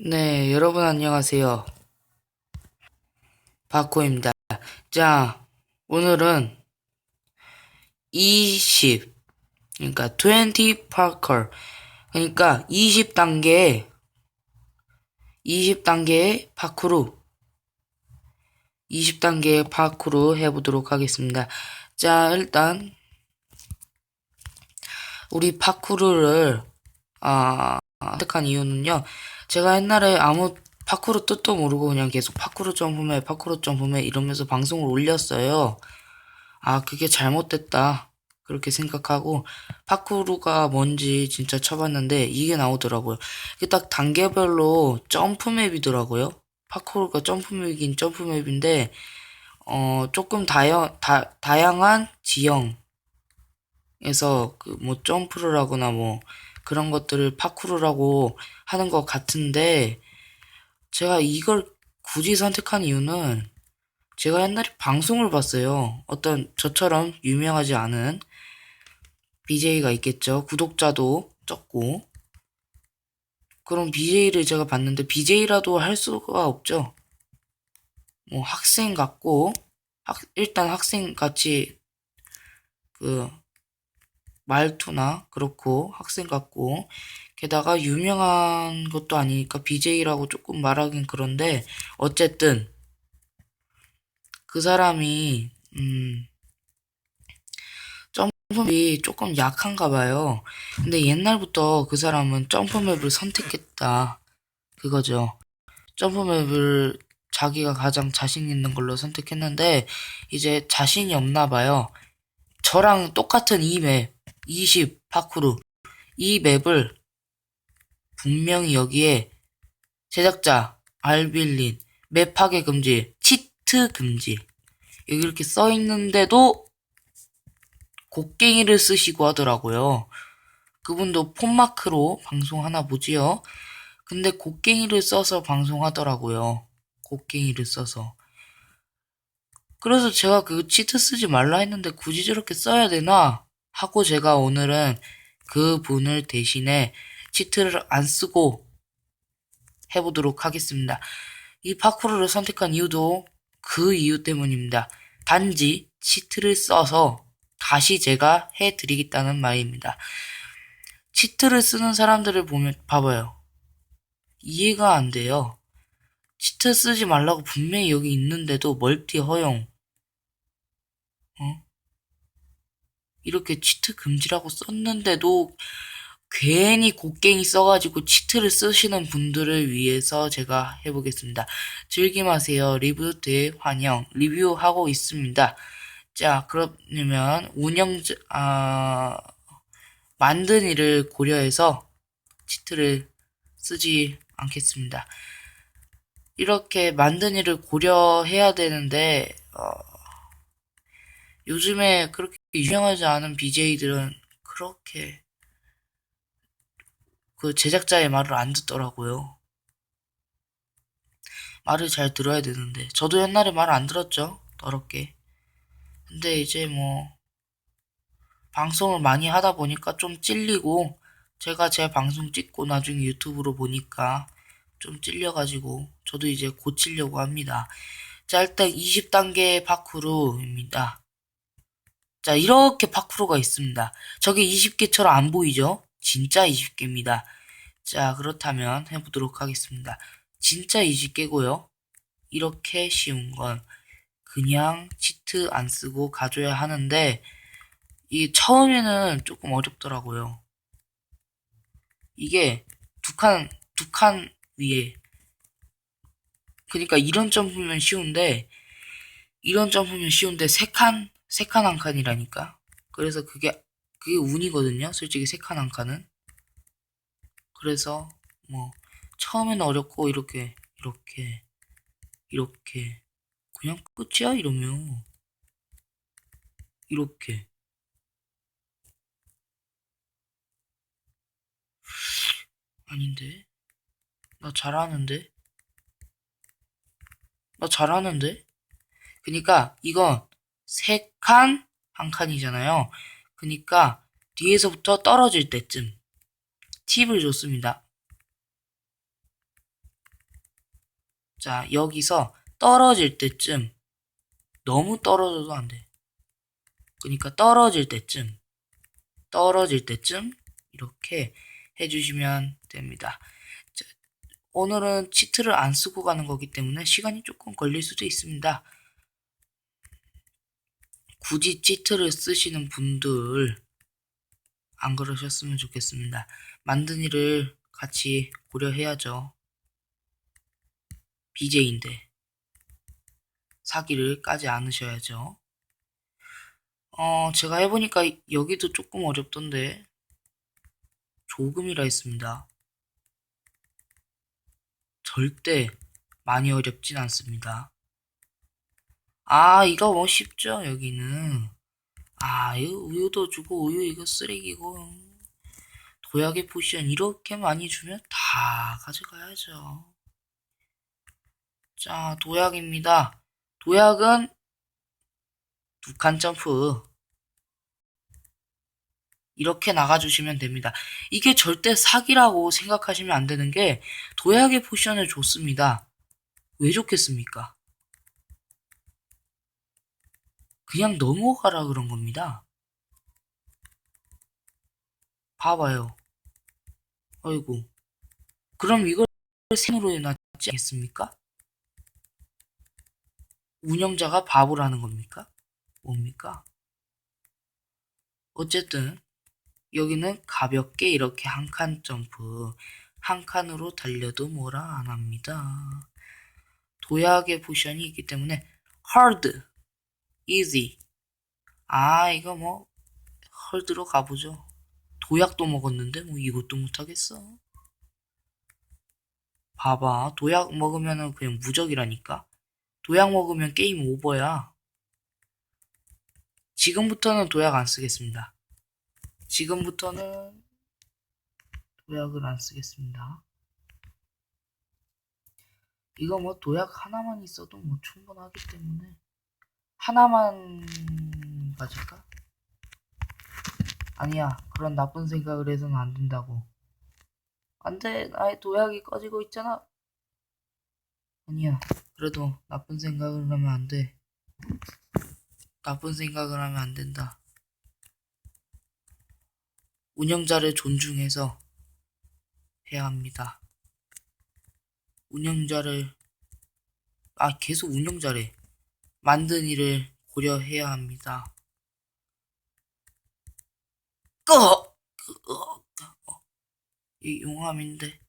네, 여러분 안녕하세요. 바코입니다. 자, 오늘은 20, 그러니까 20 파커, 그러니까 20단계, 20단계의 파쿠르, 20단계의 파쿠르 해보도록 하겠습니다. 자, 일단, 우리 파쿠르를, 아, 선택한 이유는요, 제가 옛날에 아무 파쿠르 뜻도 모르고 그냥 계속 파쿠르 점프매, 파쿠르 점프매 이러면서 방송을 올렸어요. 아, 그게 잘못됐다. 그렇게 생각하고 파쿠르가 뭔지 진짜 쳐봤는데 이게 나오더라고요. 이게 딱 단계별로 점프맵이더라고요. 파쿠르가 점프맵이긴 점프맵인데 어 조금 다양 다 다양한 지형에서 그 뭐 점프를 하거나 뭐 그런 것들을 파쿠르라고 하는 것 같은데 제가 이걸 굳이 선택한 이유는 제가 옛날에 방송을 봤어요. 어떤 저처럼 유명하지 않은 BJ가 있겠죠. 구독자도 적고. 그런 BJ를 제가 봤는데 BJ라도 할 수가 없죠. 뭐 학생 같고 학, 일단 학생 같이 그 말투나 그렇고 학생 같고 게다가 유명한 것도 아니니까 BJ라고 조금 말하긴 그런데 어쨌든 그 사람이 음 점프맵이 조금 약한가 봐요. 근데 옛날부터 그 사람은 점프맵을 선택했다. 그거죠. 점프맵을 자기가 가장 자신 있는 걸로 선택했는데 이제 자신이 없나 봐요. 저랑 똑같은 이 맵, 20 파쿠르 이 맵을 분명히 여기에 제작자 알빌린 맵 파괴 금지 치트 금지 여기 이렇게 써 있는데도 곡괭이를 쓰시고 하더라고요. 그분도 폰마크로 방송하나 보지요. 근데 곡괭이를 써서 방송하더라고요. 곡괭이를 써서. 그래서 제가 그 치트 쓰지 말라 했는데 굳이 저렇게 써야 되나 하고 제가 오늘은 그 분을 대신에 치트를 안 쓰고 해보도록 하겠습니다. 이 파쿠르를 선택한 이유도 그 이유 때문입니다. 단지 치트를 써서 다시 제가 해드리겠다는 말입니다. 치트를 쓰는 사람들을 보면 봐봐요. 이해가 안 돼요. 치트 쓰지 말라고 분명히 여기 있는데도 멀티 허용. 어? 이렇게 치트 금지라고 썼는데도 괜히 곡괭이 써가지고 치트를 쓰시는 분들을 위해서 제가 해보겠습니다. 즐김하세요. 리뷰트에 환영. 리뷰하고 있습니다. 자, 그러면 운영, 아, 만든 일을 고려해서 치트를 쓰지 않겠습니다. 이렇게 만든 일을 고려해야 되는데, 어, 요즘에 그렇게 유명하지 않은 BJ들은 그렇게 그 제작자의 말을 안 듣더라고요. 말을 잘 들어야 되는데 저도 옛날에 말 안 들었죠. 더럽게. 근데 이제 뭐 방송을 많이 하다 보니까 좀 찔리고 제가 제 방송 찍고 나중에 유튜브로 보니까 좀 찔려가지고 저도 이제 고치려고 합니다. 자 일단 20단계 파쿠르입니다. 자 이렇게 파쿠르가 있습니다. 저게 20개처럼 안 보이죠? 진짜 20개입니다. 자, 그렇다면 해보도록 하겠습니다. 진짜 20개고요. 이렇게 쉬운 건 그냥 치트 안 쓰고 가져야 하는데 이게 처음에는 조금 어렵더라고요. 이게 두 칸, 두 칸 위에 그러니까 이런 점프면 쉬운데 이런 점프면 쉬운데 세 칸, 세 칸 한 칸이라니까. 그래서 그게 그게 운이거든요. 솔직히 세 칸 한 칸은. 그래서 뭐 처음에는 어렵고 이렇게 이렇게 이렇게. 그냥 끝이야? 이러면. 이렇게. 아닌데? 나 잘하는데? 나 잘하는데? 그니까 이건 세 칸 한 칸이잖아요 그니까 뒤에서부터 떨어질 때쯤 팁을 줬습니다. 자, 여기서 떨어질 때쯤, 너무 떨어져도 안 돼. 그러니까 떨어질 때쯤, 떨어질 때쯤, 이렇게 해주시면 됩니다. 자, 오늘은 치트를 안 쓰고 가는 거기 때문에 시간이 조금 걸릴 수도 있습니다. 굳이 치트를 쓰시는 분들, 안 그러셨으면 좋겠습니다. 만든 일을 같이 고려해야죠. BJ인데 사기를 까지 않으셔야죠. 어, 제가 해보니까 여기도 조금 어렵던데 조금이라 했습니다. 절대 많이 어렵진 않습니다. 아, 이거 뭐 쉽죠, 여기는. 아, 우유도 주고 우유 이거 쓰레기고 도약의 포션 이렇게 많이 주면 다 가져가야죠. 자, 도약입니다. 도약은 두 칸 점프 이렇게 나가주시면 됩니다. 이게 절대 사기라고 생각하시면 안 되는 게 도약의 포션을 줬습니다. 왜 줬겠습니까? 그냥 넘어가라 그런 겁니다. 봐봐요. 어이구. 그럼 이걸 생으로 해놨지 않겠습니까? 운영자가 바보라는 겁니까? 뭡니까? 어쨌든 여기는 가볍게 이렇게 한 칸 점프 한 칸으로 달려도 뭐라 안 합니다. 도약의 포션이 있기 때문에 hard, easy. 아 이거 뭐 hard로 가보죠. 도약도 먹었는데 뭐 이것도 못하겠어. 봐봐 도약 먹으면은 그냥 무적이라니까. 도약 먹으면 게임 오버야. 지금부터는 도약 안 쓰겠습니다. 지금부터는 도약을 안 쓰겠습니다. 이거 뭐 도약 하나만 있어도 뭐 충분하기 때문에 하나만 가질까? 아니야 그런 나쁜 생각을 해서는 안 된다고. 안 돼 나의 도약이 꺼지고 있잖아. 아니야 그래도 나쁜 생각을 하면 안 돼. 나쁜 생각을 하면 안 된다. 운영자를 존중해서 해야 합니다. 운영자를, 아, 계속 운영자래. 만든 일을 고려해야 합니다. 꺼! 끄- 어, 이 용암인데.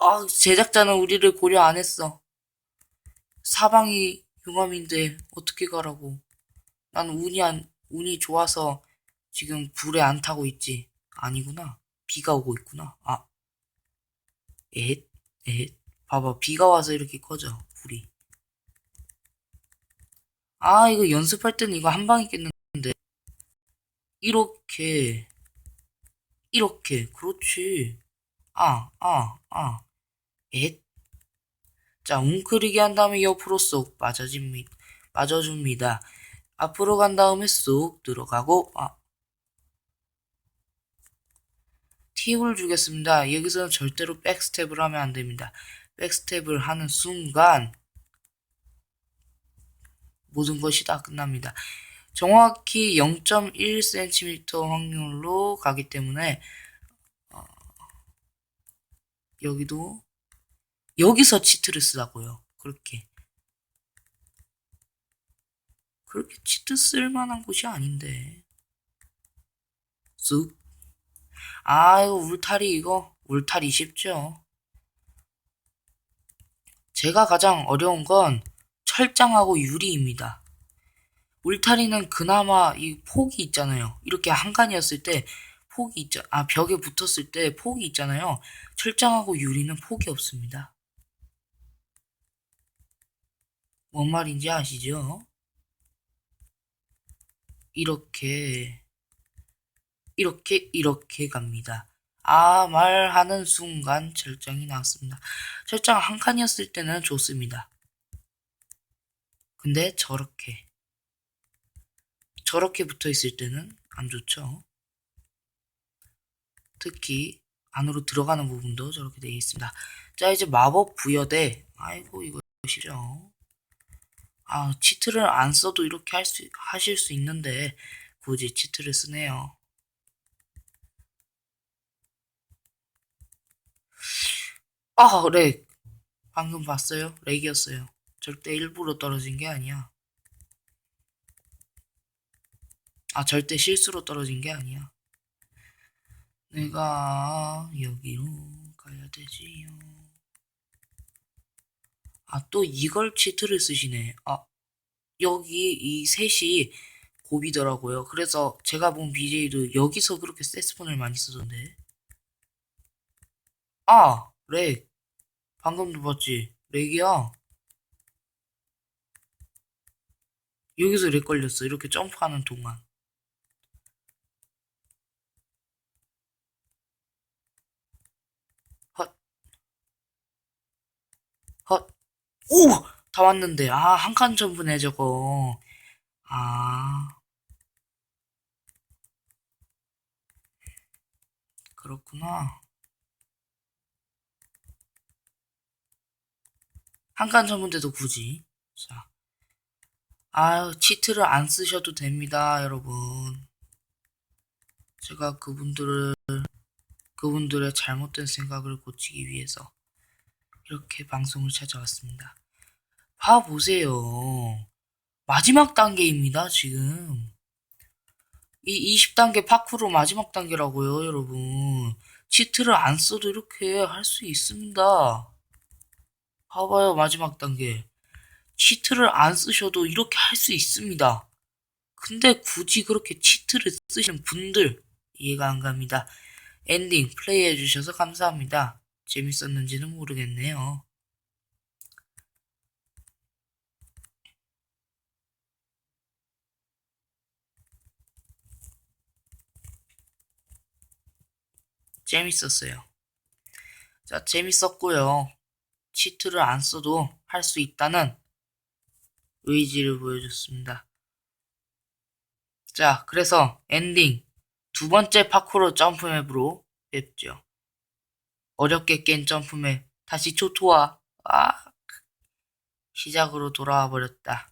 아, 제작자는 우리를 고려 안 했어. 사방이 용암인데 어떻게 가라고. 난 운이 안, 운이 좋아서 지금 불에 안 타고 있지. 아니구나. 비가 오고 있구나. 아. 엣, 엣. 봐봐. 비가 와서 이렇게 꺼져. 불이. 아, 이거 연습할 때는 이거 한 방에 깼는데. 이렇게. 이렇게. 그렇지. 아, 아, 아. 엣. 자, 웅크리게 한 다음에 옆으로 쏙 빠져집니다. 빠져줍니다. 앞으로 간 다음에 쏙 들어가고, 아. 팁을 주겠습니다. 여기서는 절대로 백스텝을 하면 안 됩니다. 백스텝을 하는 순간, 모든 것이 다 끝납니다. 정확히 0.1cm 확률로 가기 때문에, 어, 여기도, 여기서 치트를 쓰라고요. 그렇게. 그렇게 치트 쓸 만한 곳이 아닌데. 쑥. 아, 이거 울타리 이거. 울타리 쉽죠. 제가 가장 어려운 건 철장하고 유리입니다. 울타리는 그나마 이 폭이 있잖아요. 이렇게 한 칸이었을 때 폭이 있죠. 아, 벽에 붙었을 때 폭이 있잖아요. 철장하고 유리는 폭이 없습니다. 뭔 말인지 아시죠? 이렇게, 이렇게, 이렇게 갑니다. 아, 말하는 순간 철장이 나왔습니다. 철장 한 칸이었을 때는 좋습니다. 근데 저렇게, 저렇게 붙어 있을 때는 안 좋죠. 특히 안으로 들어가는 부분도 저렇게 되어 있습니다. 자, 이제 마법 부여대. 아이고, 이거. 보시죠. 아, 치트를 안 써도 이렇게 할 수, 하실 수 있는데, 굳이 치트를 쓰네요. 아, 렉. 방금 봤어요? 렉이었어요. 절대 일부러 떨어진 게 아니야. 아, 절대 실수로 떨어진 게 아니야. 내가 여기로 가야 되지요. 아, 또 이걸 치트를 쓰시네. 아, 여기 이 셋이 곱이더라고요. 그래서 제가 본 BJ도 여기서 그렇게 세스폰을 많이 쓰던데. 아, 렉. 방금도 봤지? 렉이야. 여기서 렉 걸렸어. 이렇게 점프하는 동안. 헛. 헛. 오! 다 왔는데. 아, 한 칸 점프네, 저거. 아. 그렇구나. 한 칸 점프인데도 굳이. 자. 아유, 치트를 안 쓰셔도 됩니다, 여러분. 제가 그분들을, 그분들의 잘못된 생각을 고치기 위해서 이렇게 방송을 찾아왔습니다. 봐보세요. 마지막 단계입니다, 지금. 이 20단계 파쿠르 마지막 단계라고요, 여러분. 치트를 안 써도 이렇게 할 수 있습니다. 봐봐요, 마지막 단계. 치트를 안 쓰셔도 이렇게 할 수 있습니다. 근데 굳이 그렇게 치트를 쓰시는 분들 이해가 안 갑니다. 엔딩 플레이해 주셔서 감사합니다. 재밌었는지는 모르겠네요. 재밌었어요. 자, 재밌었고요. 치트를 안 써도 할 수 있다는 의지를 보여줬습니다. 자, 그래서 엔딩 두 번째 파쿠르 점프맵으로 뵙죠. 어렵게 깬 점프맵 다시 초토화 아 시작으로 돌아와 버렸다.